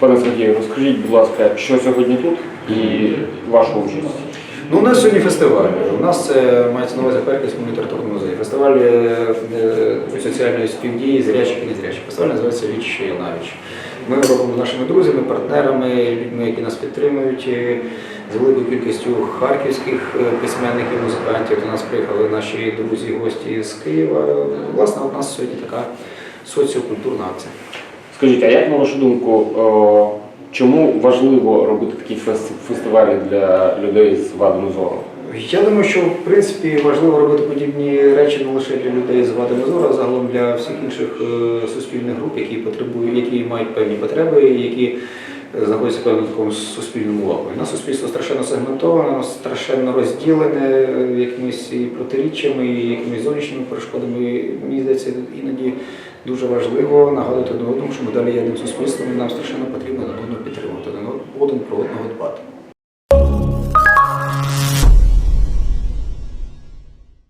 Пане Сергію, розкажіть, будь ласка, що сьогодні тут і вашу участь? Ну, у нас сьогодні фестиваль. У нас це мається на увазі Харківський літературний музей. Фестиваль е, е, соціальної співдії зрячих і незрячих. Фестиваль називається Віч навіч. Ми робимо нашими друзями, партнерами, людьми, які нас підтримують. е, З великою кількістю харківських письменників, музикантів. До нас приїхали наші друзі, гості з Києва. Власне, у нас сьогодні така соціокультурна акція. Скажіть, а як на вашу думку, чому важливо робити такі фес- фестивалі для людей з вадами зору? Я думаю, що в принципі важливо робити подібні речі не лише для людей з вадами зору, а загалом для всіх інших е, суспільних груп, які потребують, які мають певні потреби, які знаходяться в певному суспільному вакуумі. На суспільство страшенно сегментоване, страшенно розділене е, якимись і протиріччями, і якимись зовнішніми перешкодами. Мені здається, іноді дуже важливо нагадувати одному, що ми далі є суспільством, і нам страшенно потрібно одного підтримувати, один про одного дбати.